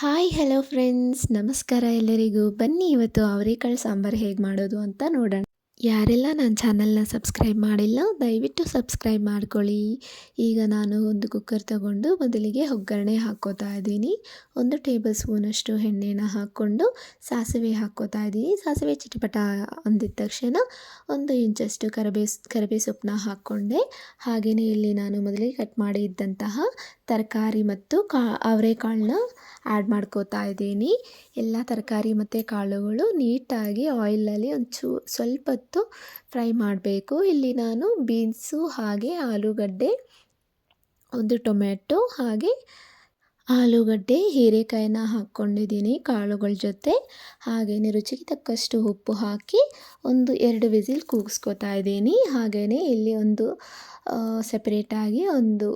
Hi hello friends ನಮಸ್ಕಾರ ಎಲ್ಲರಿಗೂ. ಬನ್ನಿ ಇವತ್ತು ಅವರೆಕಾಳು ಸಾಂಬಾರು ಹೇಗೆ ಮಾಡೋದು ಅಂತ ನೋಡೋಣ. ಯಾರೆಲ್ಲ ನನ್ನ ಚಾನಲ್ನ ಸಬ್ಸ್ಕ್ರೈಬ್ ಮಾಡಿಲ್ಲ, ದಯವಿಟ್ಟು ಸಬ್ಸ್ಕ್ರೈಬ್ ಮಾಡ್ಕೊಳ್ಳಿ. ಈಗ ನಾನು ಒಂದು ಕುಕ್ಕರ್ ತಗೊಂಡು ಮೊದಲಿಗೆ ಒಗ್ಗರಣೆ ಹಾಕ್ಕೋತಾ ಇದ್ದೀನಿ. ಒಂದು ಟೇಬಲ್ ಸ್ಪೂನಷ್ಟು ಎಣ್ಣೆನ ಹಾಕ್ಕೊಂಡು ಸಾಸಿವೆ ಹಾಕ್ಕೋತಾ ಇದ್ದೀನಿ. ಸಾಸಿವೆ ಚಿಟಪಟ ಅಂದಿದ ತಕ್ಷಣ ಒಂದು ಇಂಚಷ್ಟು ಕರಿಬೇ ಕರಿಬೇ ಸೊಪ್ಪನ್ನ ಹಾಕ್ಕೊಂಡೆ. ಹಾಗೆಯೇ ಇಲ್ಲಿ ನಾನು ಮೊದಲಿಗೆ ಕಟ್ ಮಾಡಿ ಇದ್ದಂತಹ ತರಕಾರಿ ಮತ್ತು ಕಾ, ಅವರೆಕಾಳನ್ನ ಆ್ಯಡ್ ಮಾಡ್ಕೋತಾ ಇದ್ದೀನಿ. ಎಲ್ಲ ತರಕಾರಿ ಮತ್ತು ಕಾಳುಗಳು ನೀಟಾಗಿ ಆಯಿಲಲ್ಲಿ ಒಂಚೂ ಸ್ವಲ್ಪ ಹೊತ್ತು ಫ್ರೈ ಮಾಡಬೇಕು. ಇಲ್ಲಿ ನಾನು ಬೀನ್ಸು ಹಾಗೆ ಆಲೂಗಡ್ಡೆ, ಒಂದು ಟೊಮೆಟೊ ಹಾಗೆ ಆಲೂಗಡ್ಡೆ, ಹೀರೆಕಾಯಿನ ಹಾಕ್ಕೊಂಡಿದ್ದೀನಿ ಕಾಳುಗಳ ಜೊತೆ. ಹಾಗೆಯೇ ರುಚಿಗೆ ತಕ್ಕಷ್ಟು ಉಪ್ಪು ಹಾಕಿ ಒಂದು ಎರಡು ವಿಸಿಲ್ ಕೂಗಿಸ್ಕೊತಾ ಇದ್ದೀನಿ. ಹಾಗೆಯೇ ಇಲ್ಲಿ ಒಂದು ಸೆಪ್ರೇಟಾಗಿ ಒಂದು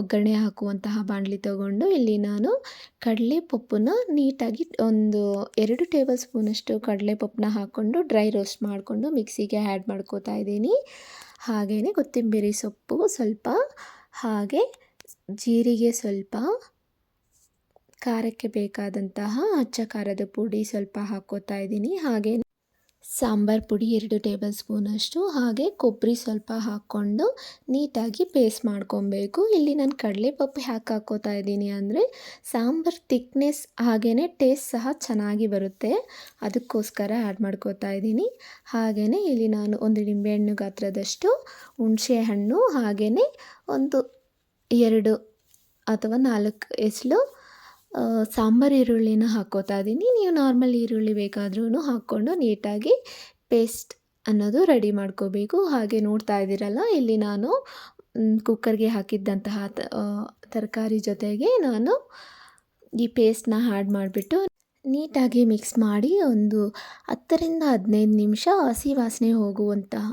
ಒಗ್ಗರಣೆ ಹಾಕುವಂತಹ ಬಾಣಲಿ ತಗೊಂಡು ಇಲ್ಲಿ ನಾನು ಕಡಲೆ ಪಪ್ಪನ್ನ ನೀಟಾಗಿ ಒಂದು ಎರಡು ಟೇಬಲ್ ಸ್ಪೂನಷ್ಟು ಕಡಲೆ ಪಪ್ಪನ್ನ ಹಾಕ್ಕೊಂಡು ಡ್ರೈ ರೋಸ್ಟ್ ಮಾಡಿಕೊಂಡು ಮಿಕ್ಸಿಗೆ ಆ್ಯಡ್ ಮಾಡ್ಕೋತಾ ಇದ್ದೀನಿ. ಹಾಗೆಯೇ ಕೊತ್ತಂಬರಿ ಸೊಪ್ಪು ಸ್ವಲ್ಪ, ಹಾಗೆ ಜೀರಿಗೆ ಸ್ವಲ್ಪ, ಖಾರಕ್ಕೆ ಬೇಕಾದಂತಹ ಅಚ್ಚ ಖಾರದ ಪುಡಿ ಸ್ವಲ್ಪ ಹಾಕ್ಕೋತಾ ಇದ್ದೀನಿ. ಹಾಗೆ ಸಾಂಬಾರು ಪುಡಿ ಎರಡು ಟೇಬಲ್ ಸ್ಪೂನಷ್ಟು ಹಾಗೆ ಕೊಬ್ಬರಿ ಸ್ವಲ್ಪ ಹಾಕ್ಕೊಂಡು ನೀಟಾಗಿ ಪೇಸ್ಟ್ ಮಾಡ್ಕೊಬೇಕು. ಇಲ್ಲಿ ನಾನು ಕಡಲೆಪಪ್ಪು ಯಾಕೆ ಹಾಕ್ಕೋತಾ ಇದ್ದೀನಿ ಅಂದರೆ, ಸಾಂಬಾರು ಥಿಕ್ನೆಸ್ ಹಾಗೆಯೇ ಟೇಸ್ಟ್ ಸಹ ಚೆನ್ನಾಗಿ ಬರುತ್ತೆ. ಅದಕ್ಕೋಸ್ಕರ ಆ್ಯಡ್ ಮಾಡ್ಕೋತಾ ಇದ್ದೀನಿ. ಹಾಗೆಯೇ ಇಲ್ಲಿ ನಾನು ಒಂದು ನಿಂಬೆಹಣ್ಣು ಗಾತ್ರದಷ್ಟು ಹುಣಸೆ ಹಣ್ಣು ಹಾಗೆಯೇ ಒಂದು ಎರಡು ಅಥವಾ ನಾಲ್ಕು ಎಸಳು ಸಾಂಬಾರು ಈರುಳ್ಳಿನ ಹಾಕೋತಾ ಇದ್ದೀನಿ ನೀವು ನಾರ್ಮಲ್ ಈರುಳ್ಳಿ ಬೇಕಾದ್ರೂ ಹಾಕ್ಕೊಂಡು ನೀಟಾಗಿ ಪೇಸ್ಟ್ ಅನ್ನೋದು ರೆಡಿ ಮಾಡ್ಕೋಬೇಕು. ಹಾಗೆ ನೋಡ್ತಾ ಇದ್ದೀರಲ್ಲ, ಇಲ್ಲಿ ನಾನು ಕುಕ್ಕರ್ಗೆ ಹಾಕಿದ್ದಂತಹ ತರಕಾರಿ ಜೊತೆಗೆ ನಾನು ಈ ಪೇಸ್ಟ್ನ ಆ್ಯಡ್ ಮಾಡಿಬಿಟ್ಟು ನೀಟಾಗಿ ಮಿಕ್ಸ್ ಮಾಡಿ ಒಂದು ಹತ್ತರಿಂದ ಹದಿನೈದು ನಿಮಿಷ ಹಸಿ ವಾಸನೆ ಹೋಗುವಂತಹ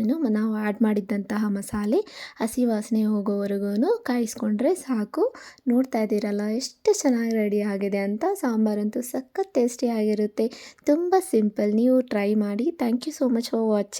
ಏನು, ನಾವು ಆ್ಯಡ್ ಮಾಡಿದ್ದಂತಹ ಮಸಾಲೆ ಹಸಿ ವಾಸನೆ ಹೋಗೋವರೆಗೂ ಕಾಯಿಸ್ಕೊಂಡ್ರೆ ಸಾಕು. ನೋಡ್ತಾ ಇದ್ದೀರಲ್ಲ, ಎಷ್ಟು ಚೆನ್ನಾಗಿ ರೆಡಿ ಆಗಿದೆ ಅಂತ. ಸಾಂಬಾರಂತೂ ಸಖತ್ ಟೇಸ್ಟಿಯಾಗಿರುತ್ತೆ ತುಂಬ ಸಿಂಪಲ್ ನೀವು ಟ್ರೈ ಮಾಡಿ. Thank you so much for watching